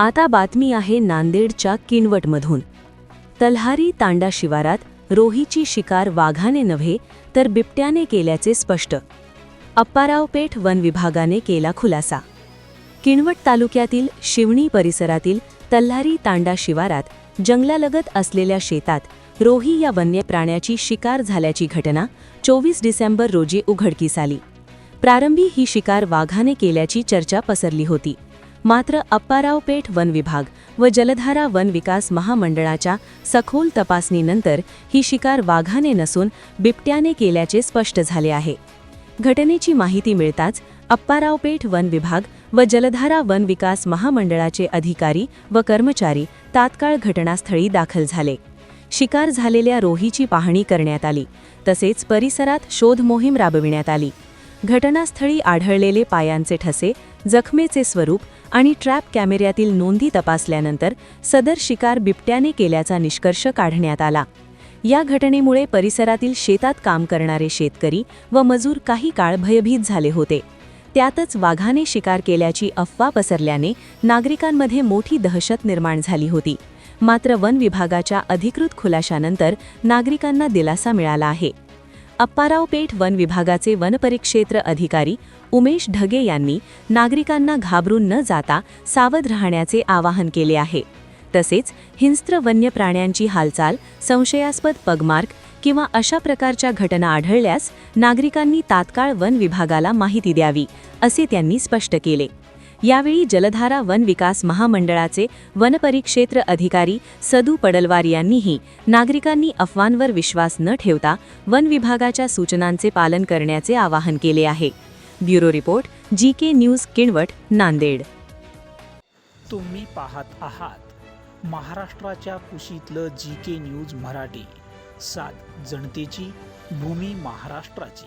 आता बातमी आहे नांदेडच्या किनवटमधून. तल्हारी तांडा शिवारात रोहीची शिकार वाघाने नव्हे तर बिबट्याने केल्याचे स्पष्ट. अप्पाराव पेठ वन विभागाने केला खुलासा. किनवट तालुक्यातील शिवणी परिसरातील तल्हारी तांडा शिवारात जंगलालगत असलेल्या शेतात रोही या वन्य प्राण्याची शिकार झाल्याची घटना चोवीस डिसेंबर रोजी उघडकीस आली. प्रारंभी ही शिकार वाघाने केल्याची चर्चा पसरली होती. मात्र अप्पाराव पेठ वन विभाग व जलधारा वन विकास महामंडळाच्या सखोल तपासणीनंतर ही शिकार वाघाने नसून बिबट्याने केल्याचे स्पष्ट झाले आहे. घटनेची माहिती मिळताच अप्पारावपेठ वन विभाग व जलधारा वन विकास महामंडळाचे अधिकारी व कर्मचारी तात्काळ घटनास्थळी दाखल झाले. शिकार झालेल्या रोहीची पाहणी करण्यात आली. तसेच परिसरात शोध मोहीम राबविण्यात आली. घटनास्थळी आढळलेले पायांचे ठसे जखमेचे स्वरूप आणि ट्रॅप कॅमेऱ्यातील नोंदी तपासल्यानंतर सदर शिकार बिबट्याने केल्याचा निष्कर्ष काढण्यात आला. या घटनेमुळे परिसरातील शेतात काम करणारे शेतकरी व मजूर काही काळ भयभीत झाले होते. त्यातच वाघाने शिकार केल्याची अफवा पसरल्याने नागरिकांमध्ये मोठी दहशत निर्माण झाली होती. मात्र वन विभागाच्या अधिकृत खुलाशानंतर नागरिकांना दिलासा मिळाला आहे. अप्पाराव पेठ वन विभागाचे वनपरिक्षेत्र अधिकारी उमेश ढगे यांनी नागरिकांना घाबरून न जाता सावध राहण्याचे आवाहन केले आहे. तसेच हिंस्त्र वन्य प्राण्यांची हालचाल संशयास्पद पगमार्क किंवा अशा प्रकारच्या घटना आढळल्यास नागरिकांनी तात्काळ वन विभागाला माहिती द्यावी असे त्यांनी स्पष्ट केले. यावेळी जलधारा वन विकास महामंडळाचे वनपरिक्षेत्र अधिकारी सदू पडलवार यांनीही नागरिकांनी अफवांवर विश्वास न ठेवता वन विभागाच्या सूचनांचे पालन करण्याचे आवाहन केले आहे. Bureau report G K news Kinwat Nanded. तुम्ही पाहत आहात महाराष्ट्राच्या कुशीतलं जी के न्यूज मराठी. सात जनतेची भूमी महाराष्ट्राची.